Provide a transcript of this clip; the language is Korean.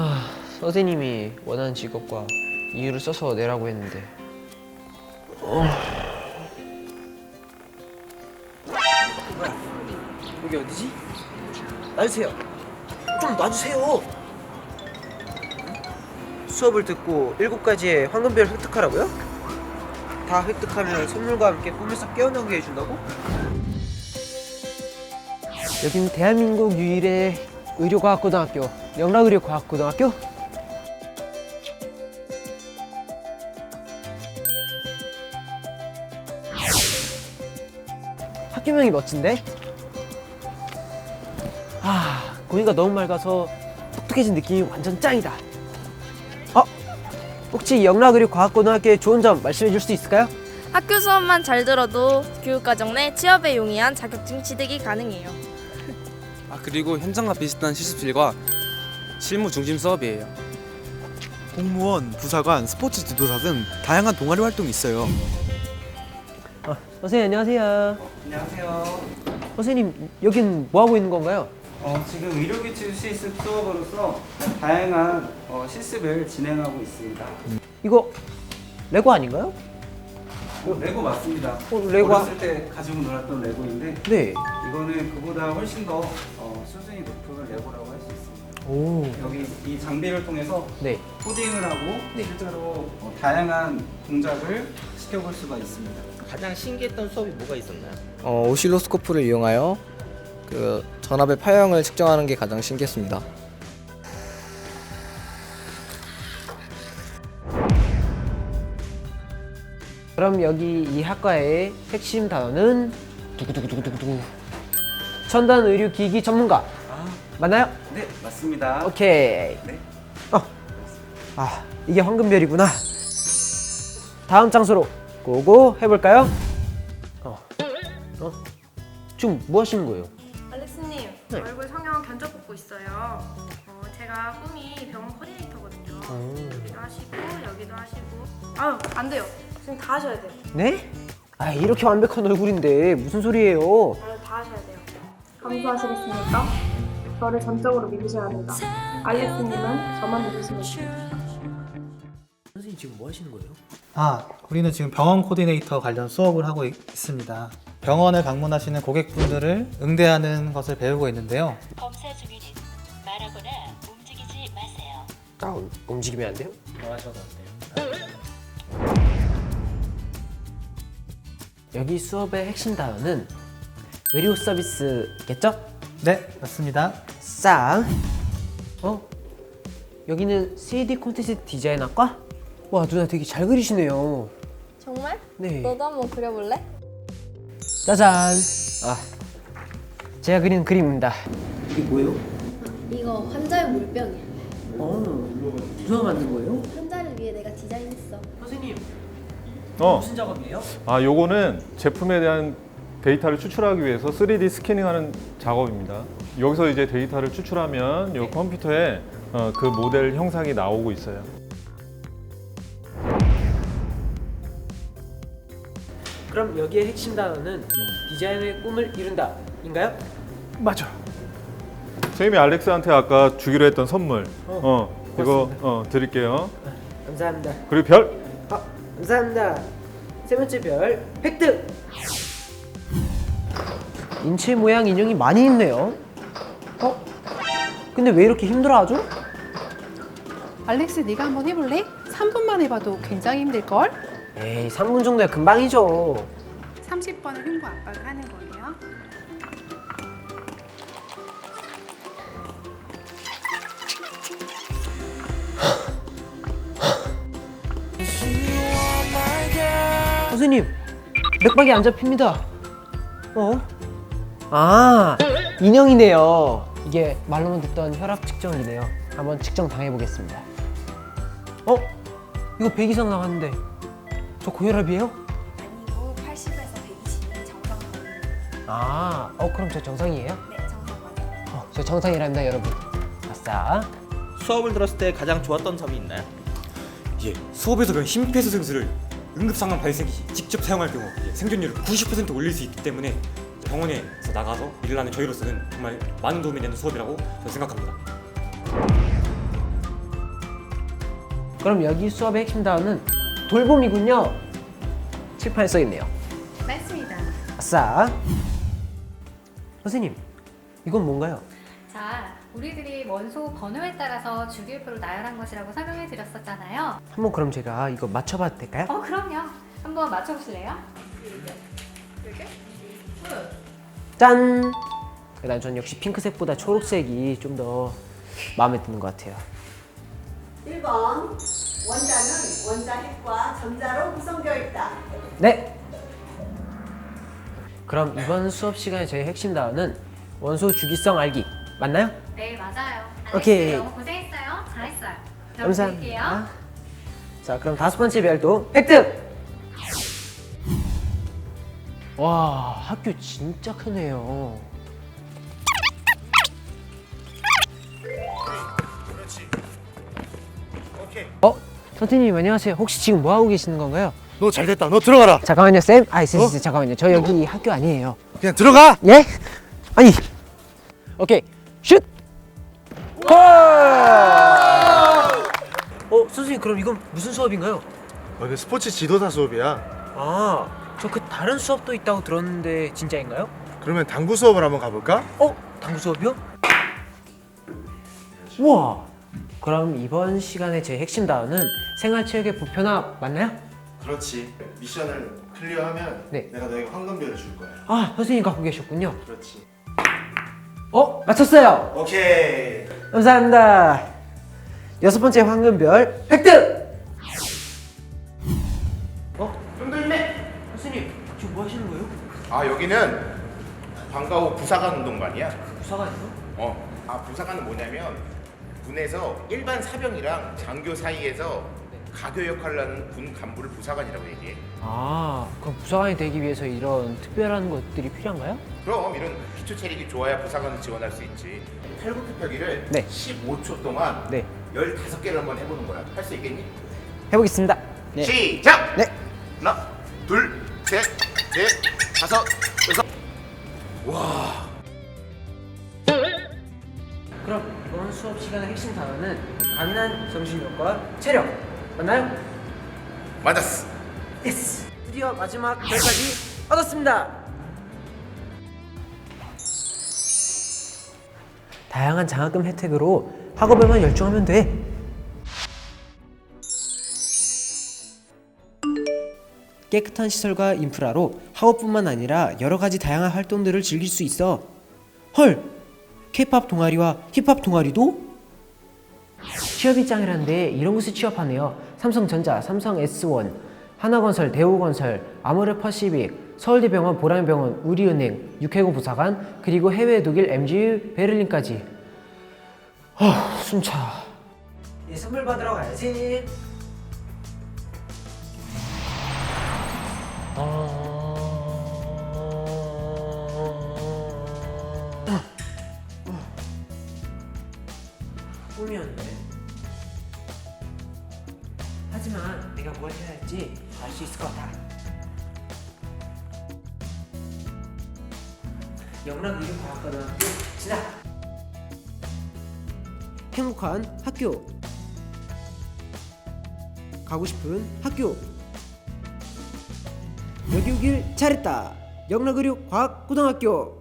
아, 선생님이 원하는 직업과 이유를 써서 내라고 했는데 여기 어디지? 놔주세요. 좀 놔주세요. 수업을 듣고 일곱 가지의 황금별 획득하라고요? 다 획득하면 선물과 함께 꿈에서 깨어나게 해준다고? 여기는 대한민국 유일의 의료과학고등학교 영락의료과학고등학교? 학교명이 멋진데? 아 공기가 너무 맑아서 똑똑해진 느낌이 완전 짱이다 어? 혹시 영락의료과학고등학교의 좋은 점 말씀해 줄 수 있을까요? 학교 수업만 잘 들어도 교육과정 내 취업에 용이한 자격증 취득이 가능해요. 아 그리고 현장과 비슷한 실습실과 실무 중심 수업이에요. 공무원, 부사관, 스포츠 지도사 등 다양한 동아리 활동이 있어요. 어, 선생님 안녕하세요 안녕하세요. 선생님 여긴 뭐 하고 있는 건가요? 어, 지금 의료기술 실습 수업으로서 다양한 어, 실습을 진행하고 있습니다. 이거 레고 아닌가요? 어, 레고 맞습니다. 어, 레고 하- 어렸을 때 가지고 놀았던 레고인데 네 이거는 그보다 훨씬 더 어, 수준이 높은 레고라고 할 수 있습니다. 오. 여기 이 장비를 통해서 네. 코딩을 하고 실제로 어, 다양한 동작을 시켜볼 수가 있습니다. 가장 신기했던 수업이 뭐가 있었나요? 어, 오실로스코프를 이용하여 그 전압의 파형을 측정하는 게 가장 신기했습니다. 그럼 여기 이 학과의 핵심 단어는 두구두구두구두구 첨단 의료 기기 전문가 맞나요? 네, 맞습니다. 오케이. 네. 어. 아 이게 황금별이구나. 다음 장소로 고고 해볼까요? 어. 어. 지금 뭐 하시는 거예요? 알렉스님, 네. 얼굴 성형 견적 뽑고 있어요. 어, 제가 꿈이 병원 코디네이터거든요. 음. 여기도 하시고 여기도 하시고. 아유, 안 돼요. 지금 다 하셔야 돼요. 네? 아 이렇게 완벽한 얼굴인데 무슨 소리예요? 아유, 다 하셔야 돼요. 감수하시겠습니까? 저를 전적으로 믿으셔야 합니다. 알렉스님은 저만 믿으시면 됩니다. 선생님 지금 뭐 하시는 거예요? 아, 우리는 지금 병원 코디네이터 관련 수업을 하고 있- 있습니다. 병원을 방문하시는 고객분들을 응대하는 것을 배우고 있는데요. 검사 중에는 말하거나 움직이지 마세요. 아 움- 움직이면 안 돼요? 말하셔도 안 돼요. 여기 수업의 핵심 단어는 의료 서비스겠죠? 네, 맞습니다. 쌍. 어? 여기는 3D 콘텐츠 디자인학과? 와 누나 되게 잘 그리시네요. 정말? 네. 너도 한번 그려볼래? 짜잔. 아, 제가 그린 그림입니다. 이게 뭐예요? 이거 환자의 물병이야. 어, 누가 만든 거예요? 환자를 위해 내가 디자인했어. 어, 무슨 작업이에요? 아 요거는 제품에 대한 데이터를 추출하기 위해서 3D 스캐닝하는 작업입니다. 여기서 이제 데이터를 추출하면 이 컴퓨터에 어, 그 모델 형상이 나오고 있어요. 그럼 여기의 핵심 단어는 디자인의 꿈을 이룬다인가요? 맞아. 선생님이 알렉스한테 아까 주기로 했던 선물. 어, 어, 이거 어, 드릴게요. 감사합니다. 그리고 별. 아, 감사합니다. 세 번째 별 획득. 인체 모양 인형이 많이 있네요. 어? 근데 왜 이렇게 힘들어하죠? 알렉스 네가 한번 해볼래? 3분만 해봐도 굉장히 힘들걸? 에이, 3분 정도야 금방이죠. 30번을 흉부 압박을 하는 거예요. 선생님, 맥박이 안 잡힙니다. 어? 아, 인형이네요. 이게 말로만 듣던 혈압 측정기네요. 한번 측정 당해보겠습니다. 어? 이거 100 이상 나갔는데 저 고혈압이에요? 아니고 80에서 120은 정상. 아, 어 그럼 저 정상이에요? 네, 정상 맞아요. 어, 저 정상이랍니다, 여러분. 아싸. 수업을 들었을 때 가장 좋았던 점이 있나요? 예, 수업에서 배운 심폐소생술을 응급 상황 발생 시 직접 사용할 경우 예, 생존율을 90% 올릴 수 있기 때문에 병원에서 나가서 일을 하는 저희로서는 정말 많은 도움이 되는 수업이라고 저는 생각합니다. 그럼 여기 수업의 핵심 단어는 돌봄이군요. 칠판에 써 있네요. 맞습니다. 아싸. 선생님, 이건 뭔가요? 자, 우리들이 원소 번호에 따라서 주기율표로 나열한 것이라고 설명해 드렸었잖아요. 한번 그럼 제가 이거 맞춰봐도 될까요? 어, 그럼요. 한번 맞춰보실래요? 짠! 난 전 역시 핑크색보다 초록색이 좀 더 마음에 드는 것 같아요. 1번 원자는 원자핵과 전자로 구성되어 있다. 네. 그럼 이번 수업 시간에 저희 핵심 단어는 원소 주기성 알기 맞나요? 네, 맞아요. 오케이. 알렉스 너무 고생했어요. 잘했어요. 드릴게요. 감사합니다. 자, 그럼 다섯 번째 별도 획득. 와, 학교 진짜 크네요. 어? 선생님 안녕하세요. 혹시 지금 뭐 하고 계시는 건가요? 너 잘됐다. 너 들어가라. 잠깐만요, 쌤. 아, 쌤, 쌤, 잠깐만요. 저 여기 학교 아니에요. 그냥 들어가. 예? 아니. 오케이. 슛. 골! 어, 선생님 그럼 이건 무슨 수업인가요? 어, 이거 스포츠 지도사 수업이야. 아, 저 그 다른 수업도 있다고 들었는데 진짜인가요? 그러면 당구 수업을 한번 가볼까? 어? 당구 수업이요? 우와. 그럼 이번 시간에 제 핵심 단어는 생활체육의 보편화 맞나요? 그렇지. 미션을 클리어하면 네. 내가 너에게 황금별을 줄 거야. 아, 선생님 갖고 계셨군요. 그렇지. 어? 맞췄어요. 오케이. 감사합니다. 여섯 번째 황금별 획득. 어? 뚱들매 선생님, 지금 뭐 하시는 거예요? 아 여기는 방과 후 부사관 운동관이야 부사관이요? 어. 아 부사관은 뭐냐면 군에서 일반 사병이랑 장교 사이에서 가교 역할을 하는 군 간부를 부사관이라고 얘기해 아, 그럼 부사관이 되기 위해서 이런 특별한 것들이 필요한가요? 그럼 이런 기초 체력이 좋아야 부사관을 지원할 수 있지 팔굽혀펴기를 네. 15초 동안 네. 15개를 한번 해보는 거야 할 수 있겠니? 해보겠습니다. 시작! 네. 하나 둘 셋 넷 다섯 여섯 와 그럼 이번 수업 시간의 핵심 단어는 강인한 정신력과 체력 맞나요? 맞았어 예스! 드디어 마지막 별까지 얻었습니다. 다양한 장학금 혜택으로 학업에만 열중하면 돼. 깨끗한 시설과 인프라로 학업뿐만 아니라 여러 가지 다양한 활동들을 즐길 수 있어. 헐! K-팝 동아리와 힙합 동아리도? 취업이 짱이란데 이런 곳에 취업하네요. 삼성전자, 삼성 S1, 하나건설, 대우건설, 아모레 퍼시빅, 서울대병원, 보람병원, 우리은행, 육해공 부사관, 그리고 해외 독일 MG 베를린까지. 아, 숨차. 이 선물 받으러 가야지. 꿈이 수 있을 것 같아. 영락 의료과학고등학교 진학. 행복한 학교. 가고 싶은 학교. 여기 오길 잘했다. 영락의료과학고등학교.